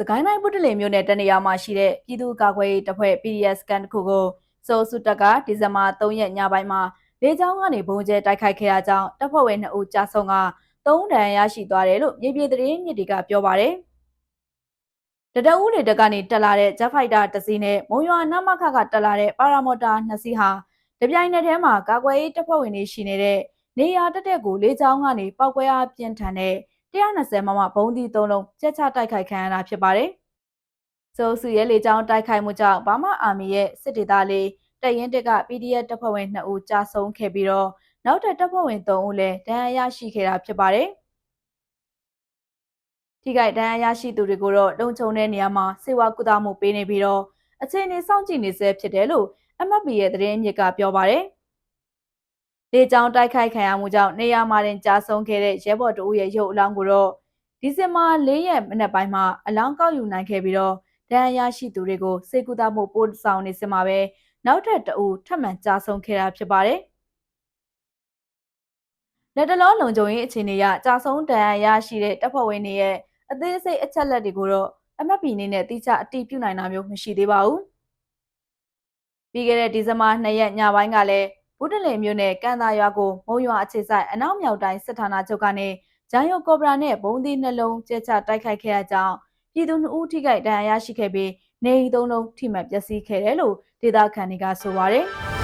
စကိုင်းတိုင်းပုတ္တလေမြို့နယ်တနေရာမှာရှိတဲ့ပြည်သူ့ကာကွယ်ရေးတပ်ဖွဲ့ PDS ကန်တစ်ခုကိုစိုးစုတက်ကဒီဇင်ဘာ3ရက်ညပိုင်းမှာလေကြောင်းကနေဘုံကျဲတိုက်ခိုက်ခဲ့တာကြောင့်တပ်ဖွဲ့ဝင်2ဦးကြာဆုံးက3ဒဏ်ရာရရှိသွားတယ်လို့မြေပြည်သတင်းမြစ်တွေကပြောပါတယ်။တတအူးတွေတက်ကနေတက်လာတဲ့ Jet Fighter တစ်စီးနဲ့မုံရွာနမခကတက်လာတဲ့ပါရာမော်တာနှစ်စီးဟာတပြိုင်နက်တည်းမှာကာကွယ်ရေးတပ်ဖွဲ့ဝင်တွေရှိနေတဲ့နေရာတက်တဲ့ကိုလေကြောင်းကနေပောက်ကွဲအားပြင်းထန်တဲ့ 120မမဘုံဒီ၃လုံးကျက်ချတိုက်ခိုက်ခံရတာဖြစ်ပါတယ်။စိုးစုရဲ့လေကြောင်းတိုက်ခိုက်မှုကြောင့်ဘာမအာမီရဲ့စစ်ဒေသလေးတရင်တက်က PDF တပ်ဖွဲ့ဝင်2ဦးကြာဆုံးခဲ့ပြီးတော့နောက်ထပ်တပ်ဖွဲ့ဝင်3ဦးလည်းဒဏ်ရာရရှိခဲ့တာဖြစ်ပါတယ်။ထိခိုက်ဒဏ်ရာရရှိသူတွေကိုတော့လုံခြုံတဲ့နေရာမှာစေဝါကုသမှုပေးနေပြီးတော့အခြေအနေစောင့်ကြည့်နေဆဲဖြစ်တယ်လို့ MFP ရဲ့သတင်းမြစ်ကပြောပါတယ်။ လေကြောင်းတိုက်ခိုက်ခံရမှုကြောင့်နေရာမှာတင်ကြာဆုံးခဲ့တဲ့ရဲဘော်တဦးရဲ့ရုပ်အလောင်းကိုတော့ဒီဇင်ဘာ၄ရက်မနက်ပိုင်းမှာအလောင်းကောက်ယူနိုင်ခဲ့ပြီးတော့ဒဏ်ရာရရှိသူတွေကိုစေကူတာမှုပို့ဆောင်နေစမှာပဲနောက်ထပ်တအူထပ်မံကြာဆုံးခဲ့တာဖြစ်ပါတယ်။လက်တလောလုံခြုံရေးအခြေအနေအရကြာဆုံးဒဏ်ရာရရှိတဲ့တပ်ဖွဲ့ဝင်တွေရဲ့အသေးစိတ်အချက်လက်တွေကိုတော့ MFP အနေနဲ့တိကျအတည်ပြုနိုင်တာမျိုးမရှိသေးပါဘူး။ပြီးခဲ့တဲ့ဒီဇင်ဘာ2ရက်ညပိုင်းကလည်း ဘုဒ္ဓလင်မြို့နယ်ကန်သာရွာကိုမုံရွာအခြေဆိုင်အနောက်မြောက်တိုင်းစစ်ဌာနချုပ်ကနေဂျိုင်းယိုကော်ဘရာနဲ့ဘုံသီးနှလုံးကျဲချတိုက်ခိုက်ခဲ့တဲ့ကြောင့်ပြည်သူ2ဦးထိခိုက်ဒဏ်ရာရရှိခဲ့ပြီးနေရီ3လုံးထိမှန်ပျက်စီးခဲ့တယ်လို့ဒေသခံတွေကဆိုပါတယ်။